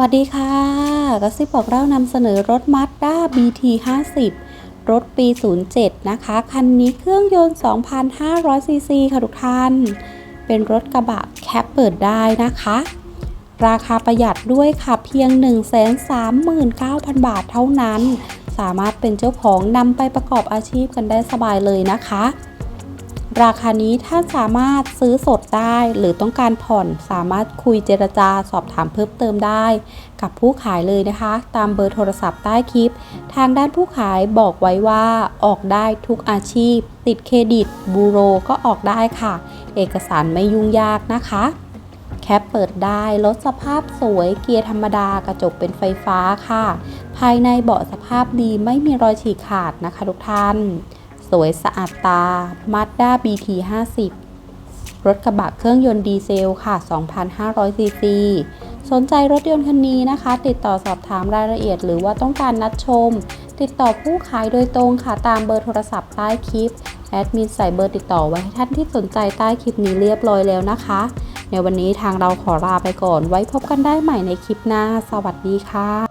วัสดีค่ะกระซิบบอกเล่านำเสนอรถ Mazda BT 50 รถปี 07 นะคะ คันนี้เครื่องยนต์ 2,500 ซีซีค่ะทุกท่าน เป็นรถกระบะแคปเปิดได้นะคะ ราคาประหยัดด้วยค่ะ เพียง 139,000 บาทเท่านั้น สามารถเป็นเจ้าของนำไปประกอบอาชีพกันได้สบายเลยนะคะ ราคานี้ท่านสามารถซื้อสดได้ หรือต้องการผ่อนสามารถคุยเจรจาสอบถามเพิ่มเติมได้ กับผู้ขายเลยนะคะ ตามเบอร์โทรศัพท์ใต้คลิป ทางด้านผู้ขายบอกไว้ว่าออกได้ทุกอาชีพ ติดเครดิต บูโรก็ออกได้ค่ะ เอกสารไม่ยุ่งยากนะคะ แคปเปิดได้รถสภาพสวยเกียร์ธรรมดากระจกเป็นไฟฟ้าค่ะ ภายในเบาะสภาพดีไม่มีรอยฉีกขาดนะคะทุกท่าน สวยสะอาดตา Mazda BT 50 รถกระบะเครื่องยนต์ดีเซลค่ะ 2,500 ซีซี สนใจรถยนต์คันนี้นะคะ ติดต่อสอบถามรายละเอียด หรือว่าต้องการนัดชม ติดต่อผู้ขายโดยตรงค่ะ ตามเบอร์โทรศัพท์ใต้คลิป แอดมินใส่เบอร์ติดต่อไว้ให้ท่านที่สนใจใต้คลิปนี้เรียบร้อยแล้วนะคะ ในวันนี้ทางเราขอลาไปก่อน ไว้พบกันได้ใหม่ในคลิปหน้า สวัสดีค่ะ